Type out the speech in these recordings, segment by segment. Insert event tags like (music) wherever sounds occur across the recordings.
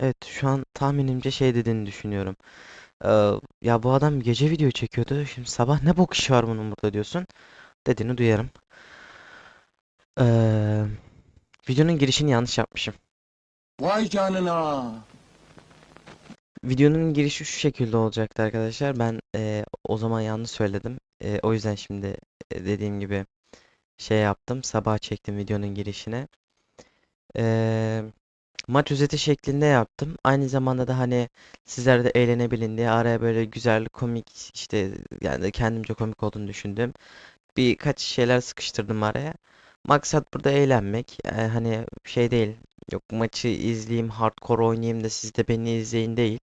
Evet şu an tahminimce şey dediğini düşünüyorum. Ee, ya bu adam gece video çekiyordu. Şimdi sabah ne bok işi var bunun burada diyorsun. Dediğini duyarım. Ee, videonun girişini yanlış yapmışım. Vay canına. Videonun girişi şu şekilde olacaktı arkadaşlar. Ben e, o zaman yanlış söyledim. E, o yüzden şimdi e, dediğim gibi şey yaptım. Sabah çektim videonun girişine. E, maç özeti şeklinde yaptım. Aynı zamanda da hani sizler de eğlenebilin diye araya böyle güzel komik işte yani kendimce komik olduğunu düşündüm. Birkaç şeyler sıkıştırdım araya. Maksat burada eğlenmek. E, hani şey değil. Yok maçı izleyeyim, hardcore oynayayım da siz de beni izleyin değil.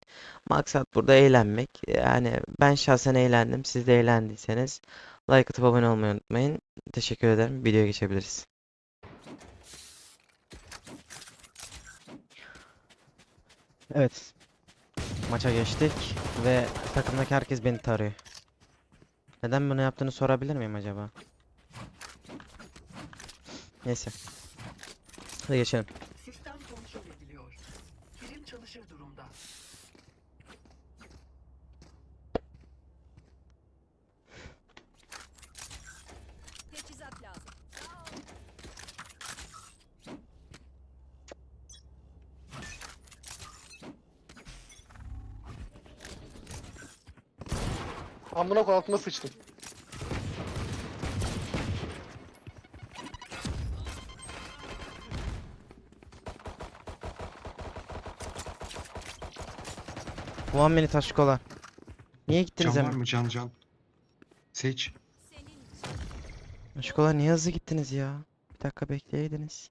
Maksat burada eğlenmek. Yani ben şahsen eğlendim. Siz de eğlendiyseniz like atıp abone olmayı unutmayın. Teşekkür ederim. Videoya geçebiliriz. Evet. Maça geçtik ve takımdaki herkes beni tarıyor. Neden bunu yaptığını sorabilir miyim acaba? Neyse. Hadi geçelim. Amına koy altıma sıçtım. One minute taş kola. Niye gittiniz Can var hemen? mı can can? Seç. Senin Aşkolar niye hızlı gittiniz ya? Bir dakika bekleyeydiniz.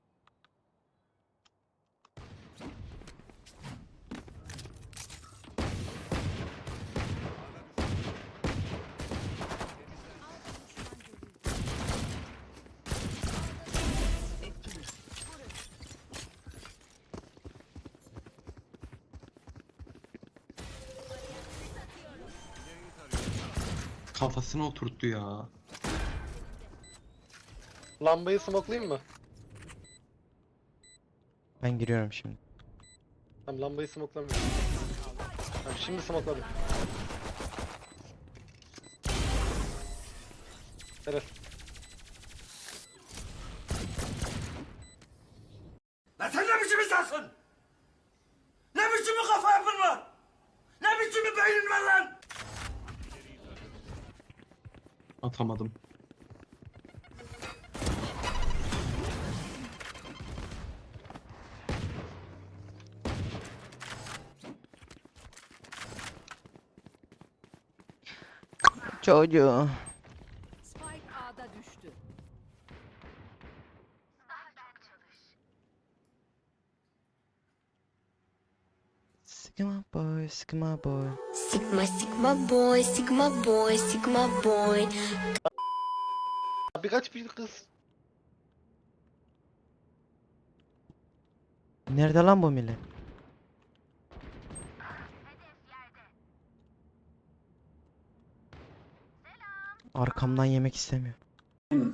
Kafasına oturttu ya. Lambayı smoklayayım mı? Ben giriyorum şimdi. Tamam lambayı smoklamıyorum. Tamam şimdi smokladım. Helal. Lan sen ne biçim insansın? Ne biçim bir kafa yapın var? Ne biçim bir beynin var lan? Atamadım. Çocuğu. Sigma boy, sigma boy. Sigma, Sigma boy, Sigma boy, Sigma boy. Birkaç bir kız. Nerede lan bu millet? Arkamdan yemek istemiyor.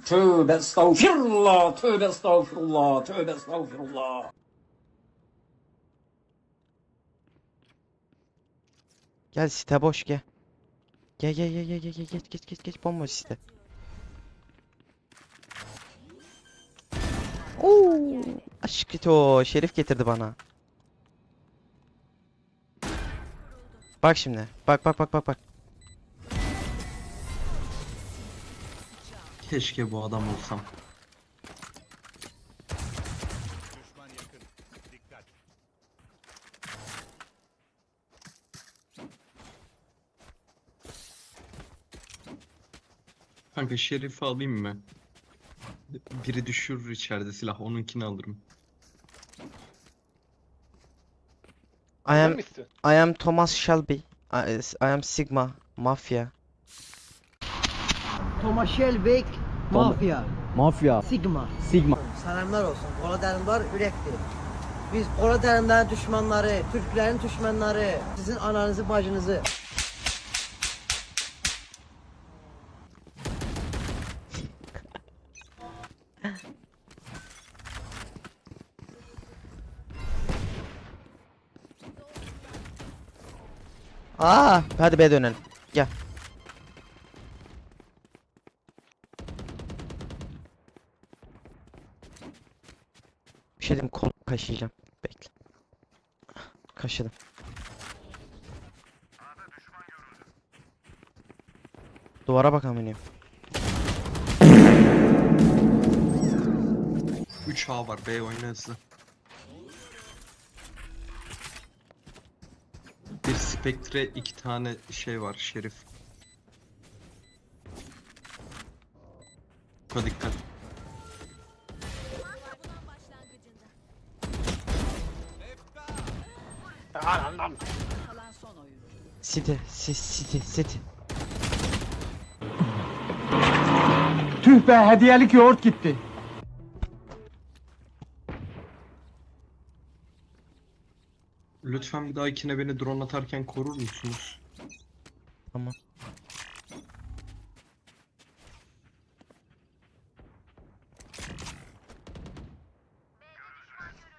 Tövbe estağfirullah, tövbe estağfirullah, tövbe estağfirullah. Gel site boş gel. Gel gel gel gel gel gel geç geç geç geç bomboş site. Oo, aşk o Şerif getirdi bana. Bak şimdi. Bak bak bak bak bak. Keşke bu adam olsam. Kanka şerifi alayım mı? Biri düşürür içeride silah onunkini alırım. I am? I am Thomas Shelby. I, I am Sigma Mafya. Thomas Shelby, Mafya, Mafya, Sigma. Sigma. Selamlar olsun. Kola Derinbar ürektir. Biz Kola Derindar'ın düşmanları, Türklerin düşmanları, sizin ananızı bacınızı. Aa, hadi B dönelim. Gel. Bir şey diyeyim kol kaşıyacağım. Bekle. Kaşıdım. Duvara bak amineyim. 3 A var. B oyna spektre iki tane şey var şerif. Çok dikkat. Kalan son oyuncu. City, si- City, City. Tüh be hediyelik yoğurt gitti. Lütfen bir dahakine beni drone atarken korur musunuz? Tamam.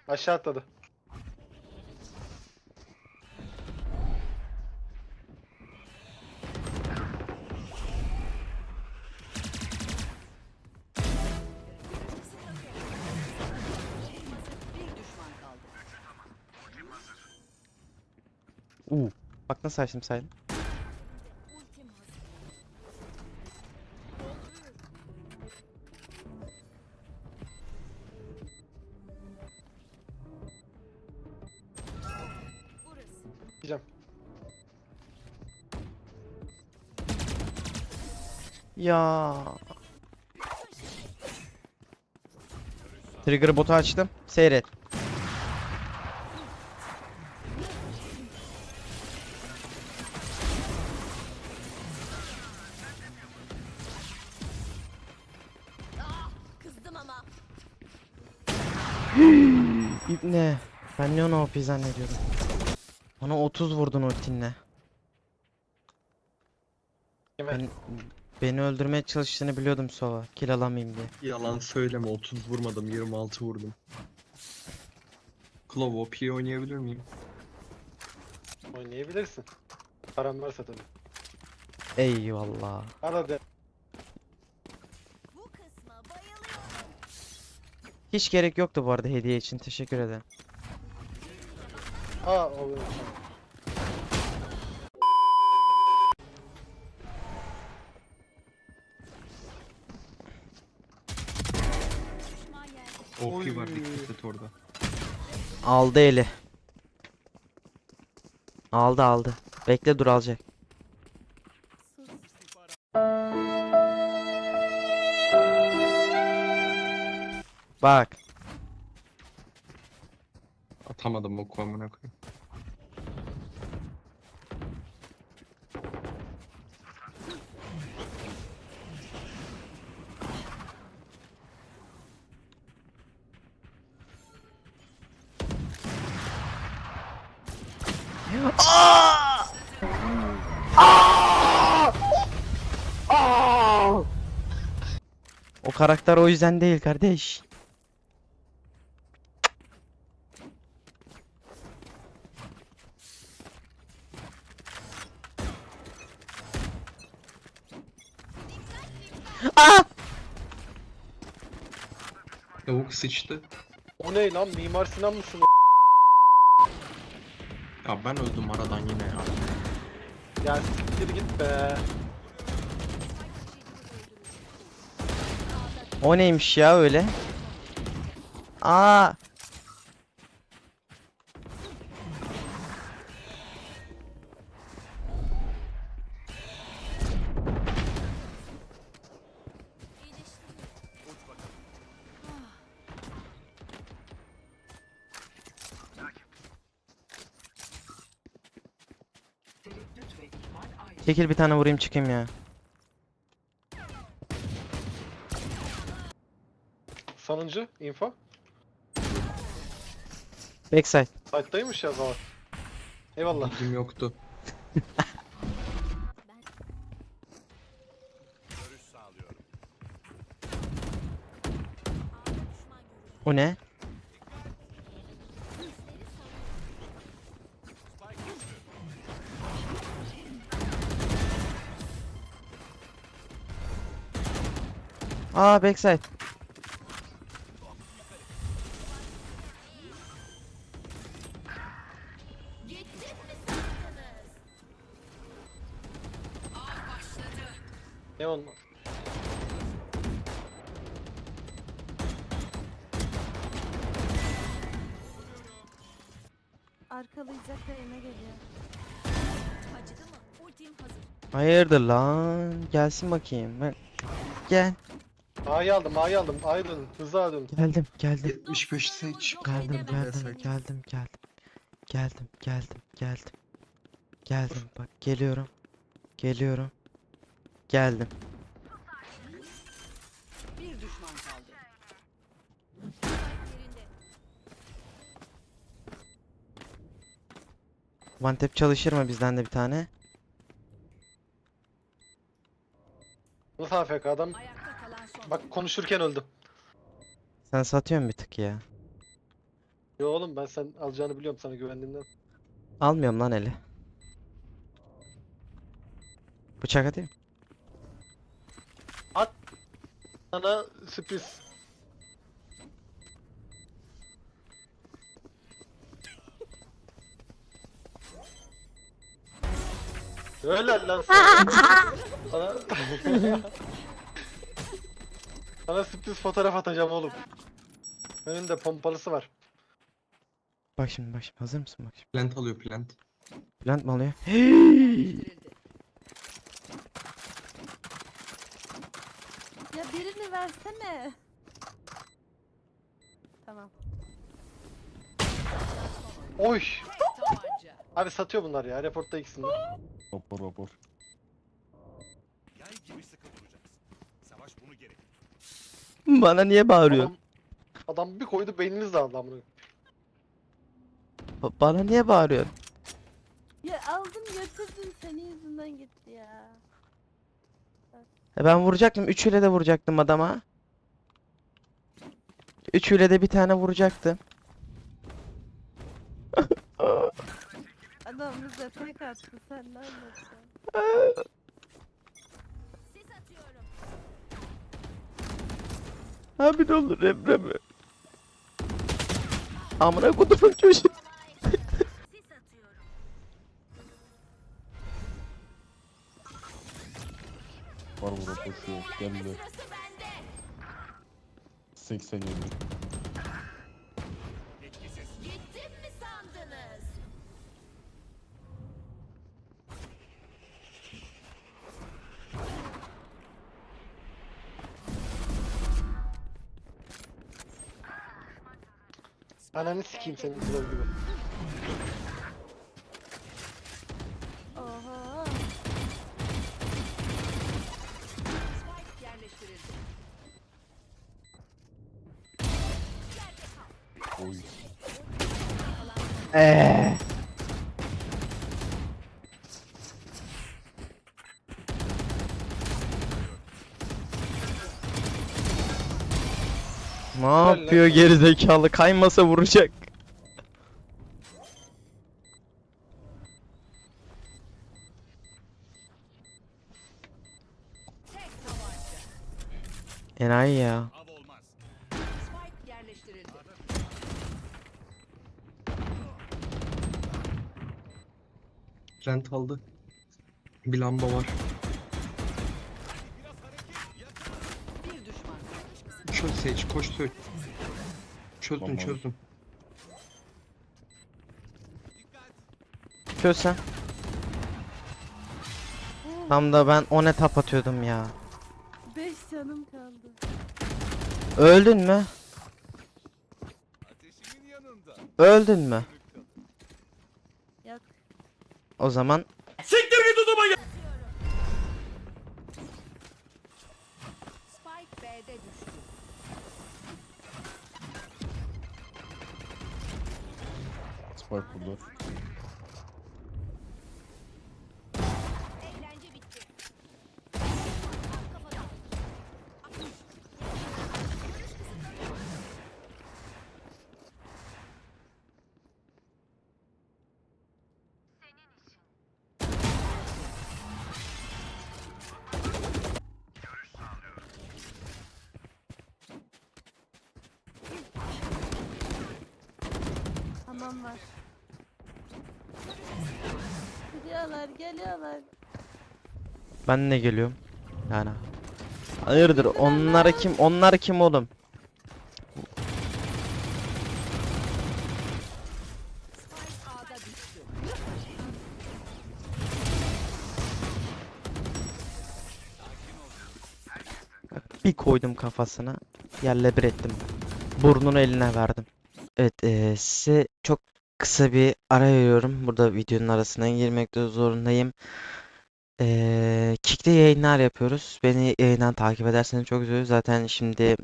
Aşağı atladı. Uu. Bak nasıl açtım saydım. Gideceğim. Ya. Trigger botu açtım. Seyret. OP zannediyordum. Bana 30 vurdun ultinle. Kime? Ben, beni öldürmeye çalıştığını biliyordum Sova. Kill alamayayım diye. Yalan söyleme 30 vurmadım 26 vurdum. Claw OP oynayabilir miyim? Oynayabilirsin. Paran varsa tabii. Eyvallah. Kısma bayılıyorum. Hiç gerek yoktu bu arada hediye için. Teşekkür ederim. Düşman yerde. OP var dikkat et orada. Aldı eli. Aldı aldı. Bekle dur alacak. Bak. Atamadım oku amına koyayım. O karakter o yüzden değil kardeş. Sıçtı. O ne lan? Mimar Sinan mısın? Ya ben öldüm aradan yine ya. Ya siktir git be. O neymiş ya öyle? Aa! Çekil bir tane vurayım çıkayım ya. Sonuncu info. Backside. Site'daymış ya o zaman. Eyvallah. Bilgim yoktu. (laughs) O ne? Aa backside. Ne olma? Arkalayacak Reyna geliyor. Acıdı mı? Ultim hazır. Hayırdır lan? Gelsin bakayım. Ben... Gel. A'yı aldım, A'yı aldım. A'yı dönün. Hızlı A dönün. Geldim, geldim. 75 seç. Geldim, geldim, geldim, geldim. Geldim, geldim, geldim. Geldim bak geliyorum. Geliyorum. Geldim. Bir düşman kaldı. One tap çalışır mı bizden de bir tane? Nasıl AFK adam? Son. Bak konuşurken öldü. Sen satıyorsun bir tık ya. Yo oğlum ben sen alacağını biliyorum sana güvendiğimden. Almıyorum lan eli. Bıçak atayım. Sana sürpriz. Öyle lan sana. (laughs) sana... (laughs) sana sürpriz fotoğraf atacağım oğlum. Önünde pompalısı var. Bak şimdi bak şimdi hazır mısın bak şimdi. Plant alıyor plant. Plant mı alıyor? Yerleştirildi. Ya birini versene. Tamam. Oy! Abi satıyor bunlar ya. Reportta ikisini. Rapor rapor. Bana niye bağırıyorsun? Adam, adam bir koydu beyniniz dağıldı amına. Ba- Bana niye bağırıyorsun? Ya aldım götürdüm senin yüzünden gitti ya. E ben vuracaktım. Üçüyle de vuracaktım adama. Üçüyle de bir tane vuracaktım. Adam bize tek attı sen ne anlatıyorsun? (laughs) Abi ne olur Emre mi? Amına kodumun çocuğu. Var bu rapor şu. Geldi. Sırası Ananı sikeyim senin kilo gibi. Oha. Spike yerleştirildi. Oy. Eee. Ne yapıyor sana. gerizekalı? Kaymasa vuracak. Enayi ya. Spike. Plant aldı. Bir lamba var. Çöz seç koş söyle. Çözdüm Tamam. çözdüm. Çöz sen. Tam da ben o ne tap atıyordum ya. 5 canım kaldı. Öldün mü? Ateşimin yanında. Öldün mü? Yok. O zaman vurdular. Eğlence bitti. Tamam var. Geliyorlar geliyorlar. Ben ne geliyorum? Yani. Hayırdır? Onlar kim? Onlar kim oğlum? Bir koydum kafasına. Yerle bir ettim. Burnunu eline verdim. Evet, eee, size çok kısa bir ara veriyorum. Burada videonun arasına girmekte zorundayım. Eee Kick'te yayınlar yapıyoruz. Beni yayından takip ederseniz çok olur. Zaten şimdi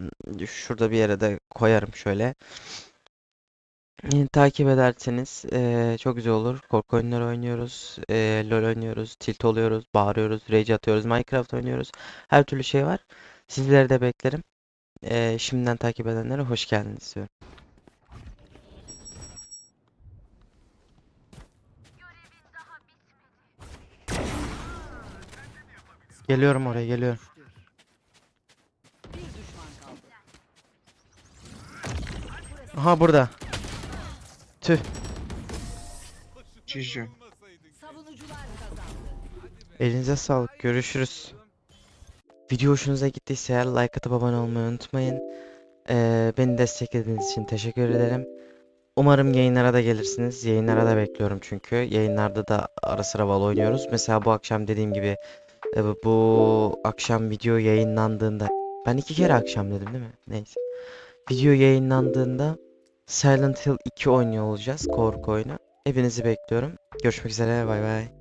şurada bir yere de koyarım şöyle. Beni takip ederseniz eee, çok güzel olur. Korku oyunları oynuyoruz. eee, LoL oynuyoruz. Tilt oluyoruz. Bağırıyoruz. Rage atıyoruz. Minecraft oynuyoruz. Her türlü şey var. Sizleri de beklerim. Eee, şimdiden takip edenlere hoş geldiniz diyorum. Geliyorum oraya geliyorum. Aha burada. Tüh. Cici. Elinize sağlık. Görüşürüz. Video hoşunuza gittiyse eğer like atıp abone olmayı unutmayın. Ee, beni desteklediğiniz için teşekkür ederim. Umarım yayınlara da gelirsiniz. Yayınlara da bekliyorum çünkü. Yayınlarda da ara sıra Valo oynuyoruz. Mesela bu akşam dediğim gibi e, bu akşam video yayınlandığında ben iki kere akşam dedim değil mi? Neyse. Video yayınlandığında Silent Hill 2 oynuyor olacağız. Korku oyunu. Hepinizi bekliyorum. Görüşmek üzere. Bay bay.